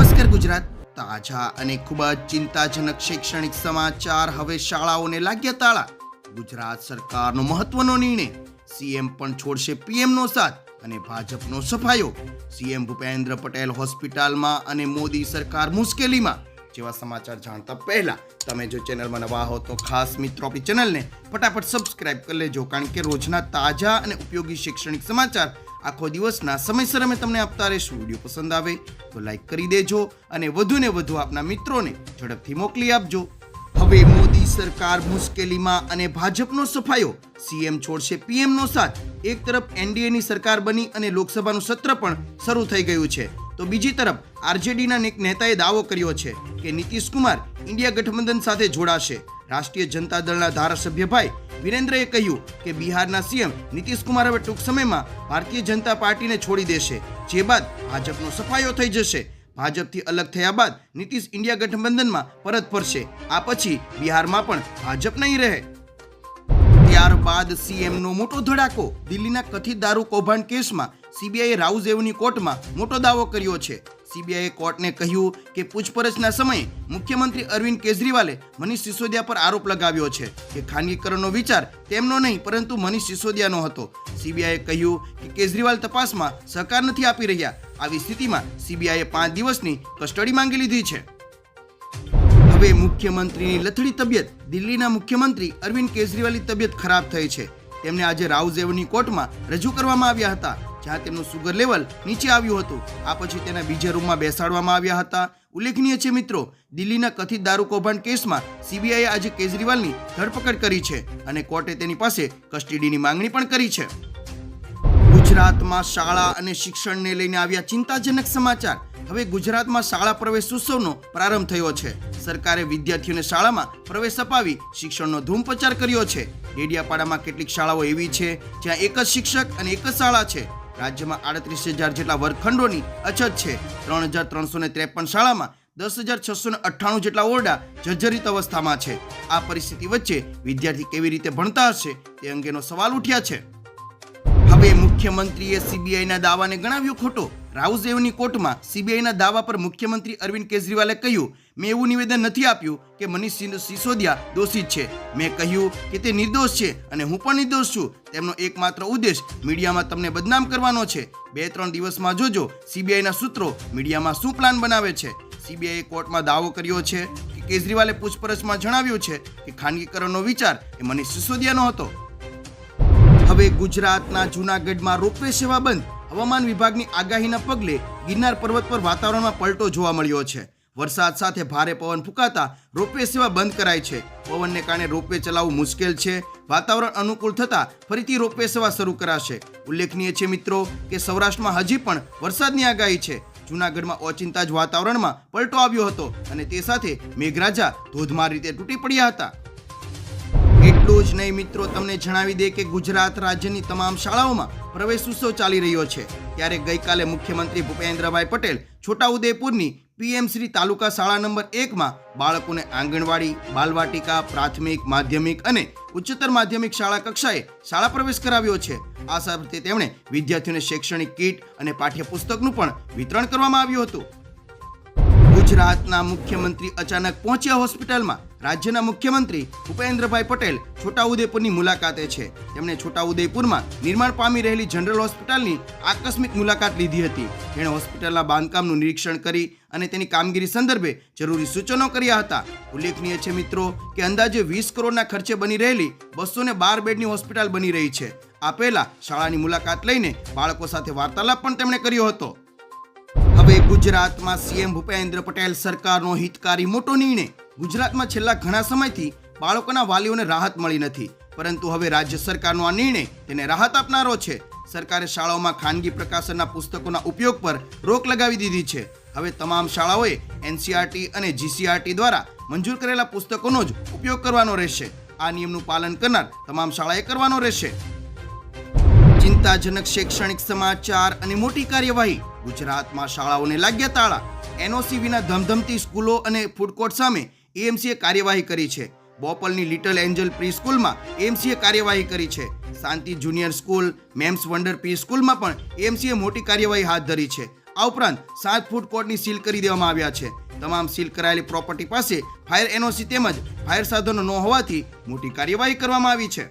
નમસ્કાર ગુજરાત. તાજા અને ખૂબ જ ચિંતાજનક શૈક્ષણિક સમાચાર હવે શાળાઓને લાગ્યા તાળા. ગુજરાત સરકારનો મહત્વનો નિર્ણય. સીએમ પણ છોડશે પીએમનો સાથ અને ભાજપનો સફાયો. સીએમ ભૂપેન્દ્ર પટેલ હોસ્પિટલમાં અને મોદી સરકાર મુશ્કેલીમાં. જેવા સમાચાર જાણતા પહેલા તમે જો ચેનલમાં નવા હો તો ખાસ મિત્રો આપણી ચેનલને ફટાફટ સબસ્ક્રાઇબ કરી લેજો, કારણ કે રોજના તાજા અને ઉપયોગી શૈક્ષણિક સમાચાર આખો દિવસના સમયસર અમે તમને આપતા રહીશું. વીડિયો પસંદ આવે તો લાઈક કરી દેજો અને વધુને વધુ આપના મિત્રોને ઝડપથી મોકલી આપજો. હવે મોદી સરકાર મુશ્કેલીમાં અને ભાજપનો સફાયો. સીએમ છોડશે પીએમનો સાથ. એક તરફ એનડીએની સરકાર બની અને લોકસભાનું સત્ર પણ શરૂ થઈ ગયું છે. તો બીજી તરફ આરજેડીના એક નેતાએ દાવો કર્યો છે કે નીતિશ કુમાર ઇન્ડિયા ગઠબંધન સાથે જોડાશે. રાષ્ટ્રીય જનતા દળના ધારાસભ્ય ભાઈ વિરેન્દ્રએ કહ્યું કે બિહારના સીએમ નીતિશ કુમાર હવે ટૂંક સમયમાં ભારતીય જનતા પાર્ટીને છોડી દેશે, જે બાદ ભાજપનો સફાયો થઈ જશે. ભાજપથી અલગ થયા બાદ નીતિશ ઇન્ડિયા ગઠબંધનમાં પરત ફરશે. આ પછી બિહારમાં પણ ભાજપ નહીં રહે. ત્યારબાદ સીએમનો મોટો ધડાકો, દિલ્હીના કથિત દારૂ કૌભાંડ કેસમાં સીબીઆઈએ રાઉઝ એવની કોર્ટમાં મોટો દાવો કર્યો છે. સીબીઆઈએ કોર્ટને કહ્યું કે પૂછપરછના સમયે મુખ્યમંત્રી અરવિંદ કેજરીવાલે મનીષ સિસોદિયા પર આરોપ લગાવ્યો છે કે ખાનગીકરણનો વિચાર તેમનો નહીં, પરંતુ મનીષ સિસોદિયાનો હતો. સીબીઆઈએ કહ્યું કે કેજરીવાલ તપાસમાં સહકાર નથી આપી રહ્યા. આવી સ્થિતિમાં સીબીઆઈએ પાંચ દિવસની કસ્ટડી માંગી લીધી છે. હવે મુખ્યમંત્રીની લથડી તબિયત, દિલ્હીના મુખ્યમંત્રી અરવિંદ કેજરીવાલની તબિયત ખરાબ થઈ છે. તેમને આજે રાઉઝેવની કોર્ટમાં રજૂ કરવામાં આવ્યા હતા. જ્યાં તેમનું સુગર લેવલ નીચે આવ્યું હતું. આ પછી તેના બીજા રૂમમાં બેસાડવામાં આવ્યા હતા. ઉલ્લેખનીય છે મિત્રો, દિલ્હીના કથિત દારૂ કૌભાંડ કેસમાં સીબીઆઈએ આજે કેજરીવાલની ધરપકડ કરી છે અને કોર્ટે તેની પાસે કસ્ટડીની માંગણી પણ કરી છે. ગુજરાતમાં શાળા અને શિક્ષણને લઈને આવ્યા ચિંતાજનક સમાચાર. હવે ગુજરાતમાં શાળા પ્રવેશ ઉત્સવનો પ્રારંભ થયો છે. સરકારે વિદ્યાર્થીઓને શાળામાં પ્રવેશ અપાવી શિક્ષણનો ધૂમ પ્રચાર કર્યો છે. ડેડિયાપાડામાં કેટલીક શાળાઓ એવી છે જ્યાં એક જ શિક્ષક અને એક જ શાળા છે. રાજ્યમાં આડત્રીસ હજાર જેટલા વર્ગખંડોની અછત છે. ત્રણ હજાર ત્રણસો ને ત્રેપન શાળામાં દસ હજાર છસો ને અઠ્ઠાણું જેટલા ઓરડા જર્જરિત અવસ્થામાં છે. આ પરિસ્થિતિ વચ્ચે વિદ્યાર્થી કેવી રીતે ભણતા હશે તે અંગેનો સવાલ ઉઠ્યા છે. હવે મુખ્યમંત્રીએ સીબીઆઈના દાવાને ગણાવ્યો ખોટો. રાઉઝેવની કોર્ટમાં સીબીઆઈના દાવા પર મુખ્યમંત્રી અરવિંદ કેજરીવાલે કહ્યું, મેં એવું નિવેદન નથી આપ્યું કે મનીષ સિસોદિયા દોષિત છે. મેં કહ્યું કે તે નિર્દોષ છે અને હું પણ નિર્દોષ છું. તેમનો એકમાત્ર ઉદ્દેશ મીડિયામાં તમને બદનામ કરવાનો છે. બે ત્રણ દિવસમાં જોજો, સીબીઆઈના સૂત્રો મીડિયામાં શું પ્લાન બનાવે છે? સીબીઆઈએ કોર્ટમાં દાવો કર્યો છે કે કેજરીવાલે પૂછપરછમાં જણાવ્યું છે કે ખાનગીકરણનો વિચાર એ મનીષ સિસોદિયાનો હતો. હવે ગુજરાતના જૂનાગઢમાં રોપવે સેવા બંધ. હવામાન વિભાગની આગાહીના પગલે ગિરનાર પર્વત પર વાતાવરણમાં પલટો જોવા મળ્યો છે. વરસાદ સાથે ભારે પવન ફૂંકાતા રોપવે સેવા બંધ કરાઈ છે. પવનને કારણે રોપવે ચલાવવું મુશ્કેલ છે. વાતાવરણ અનુકૂળ થતાં ફરીથી રોપવે સેવા શરૂ કરાશે. ઉલ્લેખનીય છે મિત્રો કે સૌરાષ્ટ્રમાં હજી પણ વરસાદની આગાહી છે. જૂનાગઢમાં ઓચિંતા જ વાતાવરણમાં પલટો આવ્યો હતો અને તે સાથે મેઘરાજા ધોધમાર રીતે તૂટી પડ્યા હતા. એટલું જ નહીં મિત્રો, તમને જણાવી દે કે ગુજરાત રાજ્યની તમામ શાળાઓમાં પ્રવેશ ઉત્સવ ચાલી રહ્યો છે. ત્યારે ગઈકાલે મુખ્યમંત્રી ભૂપેન્દ્રભાઈ પટેલ છોટાઉદેપુરની પીએમ શ્રી તાલુકા શાળા નંબર એકમાં બાળકોને આંગણવાડી, બાલવાટિકા, પ્રાથમિક, માધ્યમિક અને ઉચ્ચતર માધ્યમિક શાળા કક્ષાએ શાળા પ્રવેશ કરાવ્યો છે. આ સાથે તેમણે વિદ્યાર્થીઓને શૈક્ષણિક કીટ અને પાઠ્યપુસ્તકનું પણ વિતરણ કરવામાં આવ્યું હતું. ગુજરાતના મુખ્યમંત્રી અચાનક પહોંચ્યા હોસ્પિટલમાં રાજ્યના મુખ્યમંત્રી ભૂપેન્દ્રભાઈ પટેલ છોટાઉદેપુરની મુલાકાતે છે. તેમણે છોટાઉદેપુરમાં નિર્માણ પામી રહેલી જનરલ હોસ્પિટલની આકસ્મિક મુલાકાત લીધી હતી. તેણે હોસ્પિટલના બાંધકામનું નિરીક્ષણ કરી અને તેની કામગીરી સંદર્ભે જરૂરી સૂચનો કર્યા હતા. ઉલ્લેખનીય છે મિત્રો કે અંદાજે વીસ કરોડના ખર્ચે બની રહેલી બસો ને બાર બેડની હોસ્પિટલ બની રહી છે. આ પહેલા શાળાની મુલાકાત લઈને બાળકો સાથે વાર્તાલાપ પણ તેમણે કર્યો હતો. ગુજરાતમાં સીએમ ભૂપેન્દ્ર પટેલ સરકારનો હિતકારી મોટો નિર્ણય. ગુજરાતમાં છેલ્લા ઘણા સમયથી બાળકોના વાલીઓને રાહત મળી નથી. પરંતુ હવે રાજ્ય સરકારનો આ નિર્ણય તેને રાહત આપનારો છે. સરકારે શાળાઓમાં ખાનગી પ્રકાશનના પુસ્તકોના ઉપયોગ પર રોક લગાવી દીધી છે. હવે તમામ શાળાઓએ એનસીઆરટી અને જીસીઆરટી દ્વારા મંજૂર કરેલા પુસ્તકોનો જ ઉપયોગ કરવાનો રહેશે. આ નિયમનું પાલન કરનાર તમામ શાળાએ કરવાનો રહેશે. ચિંતાજનક શૈક્ષણિક સમાચાર અને મોટી કાર્યવાહી ગુજરાતમાં શાળાઓને લાગ્યા તાળા. એનઓસી વિના ધમધમતી સ્કૂલો અને ફૂડ કોર્ટ સામે એએમસીએ કાર્યવાહી કરી છે. બોપલની લિટલ એન્જલ પ્રી સ્કૂલમાં એએમસીએ કાર્યવાહી કરી છે. Shanti junior school, mems wonder pre સ્કૂલમાં પણ એએમસીએ મોટી કાર્યવાહી હાથ ધરી છે. આ ઉપરાંત સાત ફૂડ કોર્ટની સીલ કરી દેવામાં આવ્યા છે. તમામ સીલ કરાયેલી પ્રોપર્ટી પાસે ફાયર એનઓસી તેમજ ફાયર સાધનો ન હોવાથી મોટી કાર્યવાહી કરવામાં આવી છે.